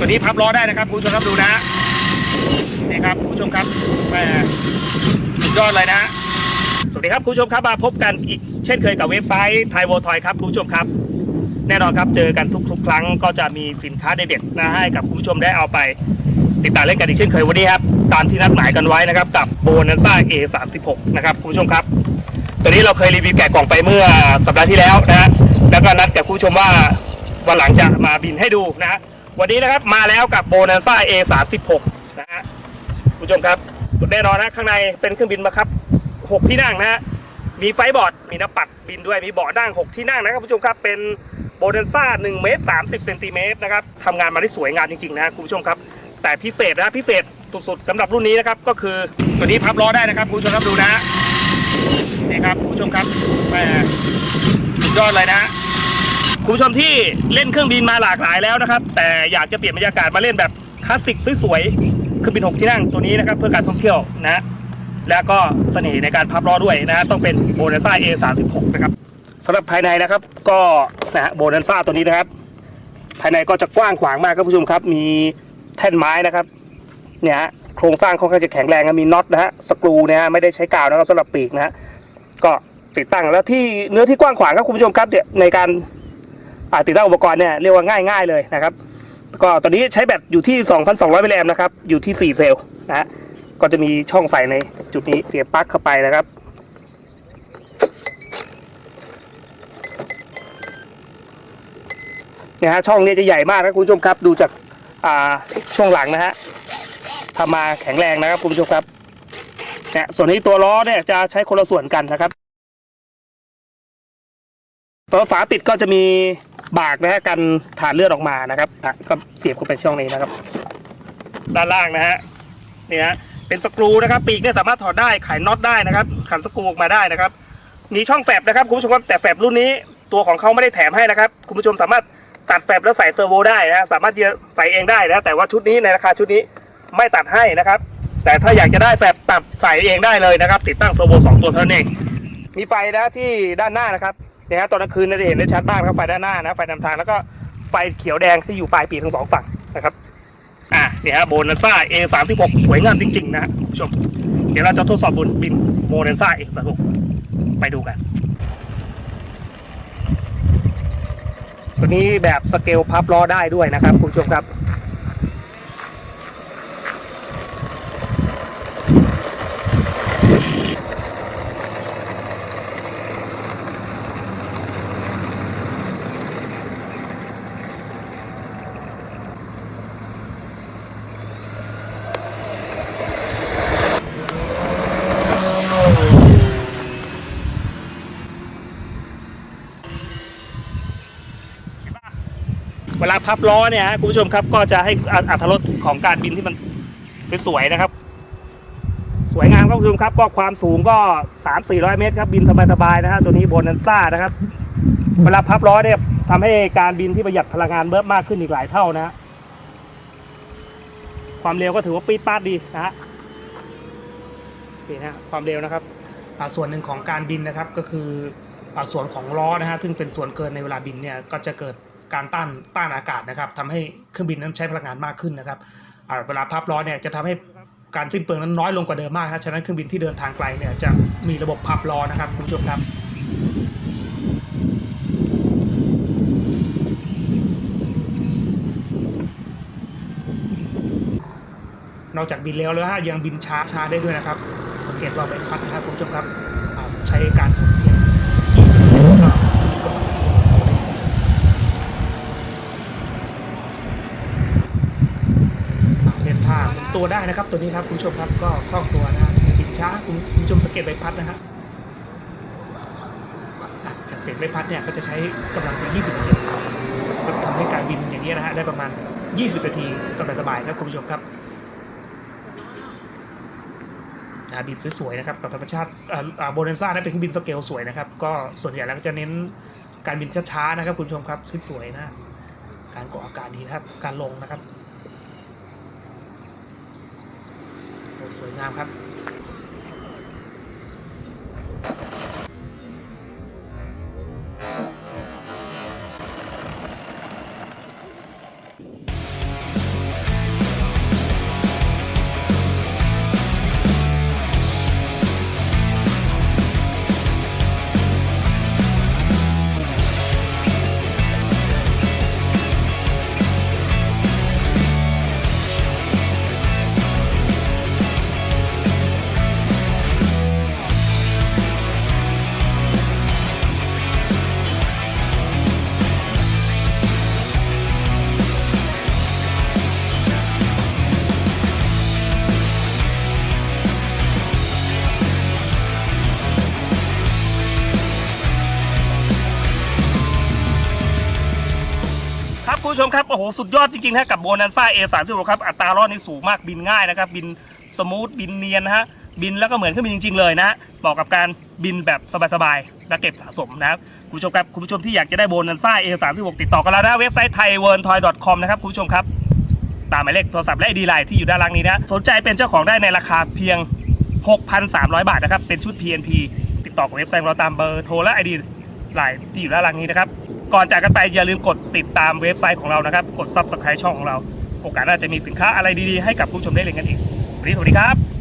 ตัวนี้พับล้อได้นะครับคุณผู้ชมครับดูนะนี่ครับคุณผู้ชมครับแหมสุดยอดเลยนะสวัสดีครับคุณผู้ชมครับมาพบกันอีกเช่นเคยกับเว็บไซต์ไทยโวทอยครับคุณผู้ชมครับ แน่นอนครับเจอกันทุกๆ ครั้งก็จะมีสินค้าเด็ดๆนะให้กับคุณผู้ชมได้เอาไป ติดตามเล่นกันอีกเช่นเคยวันนี้ครับตามที่นัดหมายกันไว้นะครับกับโบนันซ่า A36 นะครับคุณผู้ชมครับ ตัวนี้เราเคยรีวิวแกะกล่องไปเมื่อสัปดาห์ที่แล้วนะฮะแล้วก็นัดกับคุณผู้ชมว่าวันหลังจะมาบินให้ดูนะฮะ วันนี้นะครับมาแล้วกับโบนันซ่า A36 นะฮะคุณผู้ชมครับแน่นอนนะข้างในเป็นเครื่องบินมาครับ 6 ที่นั่งนะฮะมีไฟบอร์ดมีน้าปัดบินด้วยมีเบาะนั่ง 6 ที่นั่งนะครับคุณผู้ชมครับเป็นโบนันซ่า1เมตร30เซนติเมตรนะครับทำงานมาได้สวยงามจริงๆนะคุณผู้ชมครับ แต่พิเศษนะพิเศษสุดๆสำหรับรุ่นนี้นะครับก็คือตัวนี้พับล้อได้นะครับคุณผู้ชมครับดูนะนี่ครับคุณผู้ชมครับแหมสุดยอดเลยนะฮะ คุณผู้ชมที่เล่นเครื่องบินมาหลากหลายแล้วนะครับ แต่อยากจะเปลี่ยนบรรยากาศมาเล่นแบบคลาสสิกสวยๆเครื่องบินหกที่นั่งตัวนี้นะครับ เพื่อการท่องเที่ยวนะแล้วก็เสน่ห์ในการพับล้อด้วยนะฮะต้องเป็นโบนัสซ่า A36 นะครับสำหรับภายในนะครับก็นะฮะโบนัสซ่าตัวนี้นะครับ ภายในก็จะกว้างขวางมากครับคุณผู้ชมครับ มีแท่นไม้นะครับเนี่ยฮะโครงสร้างค่อนข้างจะแข็งแรงมีน็อตนะฮะสกรูนะฮะไม่ได้ใช้กาวนะครับสำหรับปีกนะฮะก็ติดตั้งแล้วที่เนื้อที่กว้างขวางครับคุณผู้ชมครับเนี่ยในการ ติดตั้งอุปกรณ์เนี่ยเรียกว่าง่ายๆเลยนะครับ ก็ตอนนี้ใช้แบตอยู่ที่ 2,200มิลลิแอมนะครับ อยู่ที่ 4 เซลล์นะก็จะมีช่องใส่ในจุดนี้เสียบปลั๊กเข้าไปนะครับเนี่ยฮะช่องนี้จะใหญ่มากนะคุณผู้ชมครับ ดูจากอ่าช่วงหลังนะฮะทำมาแข็งแรงนะครับคุณผู้ชมครับเนี่ยส่วนนี้ตัวล้อเนี่ยจะใช้คนละส่วนกันนะครับตัวฝาปิดก็จะมี บากนะฮะกันถ่านเลือดออกมานะครับอะก็เสียบเข้าไปช่องนี้นะครับ ด้านล่างนะฮะนี่ฮะเป็นสกรูนะครับปีกเนี่ยสามารถถอดได้ไขน็อตได้นะครับขันสกรูออกมาได้นะครับ มีช่องแฟบนะครับคุณผู้ชมครับแต่แฟบรุ่นนี้ตัวของเขาไม่ได้แถมให้นะครับ คุณผู้ชมสามารถตัดแฟบแล้วใส่เซอร์โวได้นะสามารถจะใส่เองได้นะแต่ว่าชุดนี้ในราคาชุดนี้ไม่ตัดให้นะครับ แต่ถ้าอยากจะได้แฟบตัดใส่เองได้เลยนะครับ ติดตั้งเซอร์โวสองตัวเท่านั้นเองมีไฟนะที่ด้านหน้านะครับ นี่ยฮะตอนกลางคืนเนยจะเห็นได้ชัดมากนะครับไฟด้านหน้านะไฟนำทางแล้วก็ไฟเขียวแดงที่อยู่ปลายปีกทั้งสองฝั่งนะครับอะเนี่ยฮะโบนัสซ่า A36 สวยงามจริง ๆนะฮะคุณผู้ชม เดี๋ยวเราจะทดสอบบนบินโบนัสซ่า A36 ไปดูกัน ตัวนี้แบบสเกลพับล้อได้ด้วยนะครับคุณผู้ชมครับ เวลาพับล้อเนี่ยฮะคุณผู้ชมครับก็จะให้อัตรสของการบินที่มันสวยๆนะครับ สวยงามครับคุณผู้ชมครับ ก็ความสูงก็สามสี่ร้อยเมตรครับบินสบายๆนะฮะตัวนี้โบนันซ่านะครับ เวลาพับล้อเนี่ยทำให้การบินที่ประหยัดพลังงานเพิ่มมากขึ้นอีกหลายเท่านะฮะความเร็วก็ถือว่าปี๊ดปาดดีนะฮะนี่นะฮะความเร็วนะครับส่วนหนึ่งของการบินนะครับก็คือส่วนของล้อนะฮะซึ่งเป็นส่วนเกินในเวลาบินเนี่ยก็จะเกิด การต้านต้านอากาศนะครับทำให้เครื่องบินนั้นใช้พลังงานมากขึ้นนะครับอ่าเวลาพับล้อเนี่ยจะทำให้การสิ้นเปลืองนั้นน้อยลงกว่าเดิมมากนะฉะนั้นเครื่องบินที่เดินทางไกลเนี่ยจะมีระบบพับล้อนะครับคุณผู้ชมครับนอกจากบินเร็วแล้วฮะยังบินช้าช้าได้ด้วยนะครับ สังเกตว่าใบพัดนะครับคุณผู้ชมครับใช้การหมุนเวียน20%ก็ก็สามารถอ่าเล่นท่าหมุ นตัวได้นะครับ ตัวนี้ครับคุณผู้ชมครับก็คล่องตัวนะฮะบินช้าคุณคุณผู้ชมสังเกตใบพัดนะฮะจากเสียงใบพัดเนี่ยก็จะใช้กำลังไป20%ก็ทำให้การบินอย่างนี้นะฮะได้ประมาณ 20นาทีสบายๆครับคุณผู้ชมครับบินสวยๆนะครับกับธรรมชาติโบนันซ่าได้เป็นเครื่องบินสเกลสวยนะครับ ก็ส่วนใหญ่แล้วก็จะเน้นการบินช้าๆนะครับ คุณผู้ชมครับสวยๆนะ การเกาะอากาศดีนะครับ การลงนะครับโอ้ สวยงามครับ คุณผู้ชมครับโอ้โหสุดยอดจริงๆนะกับโบนันซ่า A 3 6 ครับอัตรารอดนี่สูงมากบินง่ายนะครับ บินสมูทบินเนียนนะฮะบินแล้วก็เหมือนเครื่องบินจริง ๆ เลยนะเหมาะกับการบินแบบสบายๆและเก็บสะสมนะครับคุณผู้ชมครับคุณผู้ชมที่อยากจะได้โบนันซ่า A 3 6 ติดต่อกันแล้วนะเว็บไซต์ thaiworldtoy.com นะครับคุณผู้ชมครับตามหมายเลขโทรศัพท์และไอดีไลน์ที่อยู่ด้านล่างนี้นะสนใจเป็นเจ้าของได้ในราคาเพียง 6,300 บาทนะครับเป็นชุด PNP ติดต่อกับเว็บไซต์ของเราตามเบอร์โทรและไอดีไลน์ที่อยู่ด้านล่างนี้นะครับ ก่อนจากกันไปอย่าลืมกดติดตามเว็บไซต์ของเรานะครับ กด Subscribe ช่องของเรา โอกาสหน้าจะมีสินค้าอะไรดีๆให้กับผู้ชมได้เล่นกันอีกวันนี้สวัสดีครับ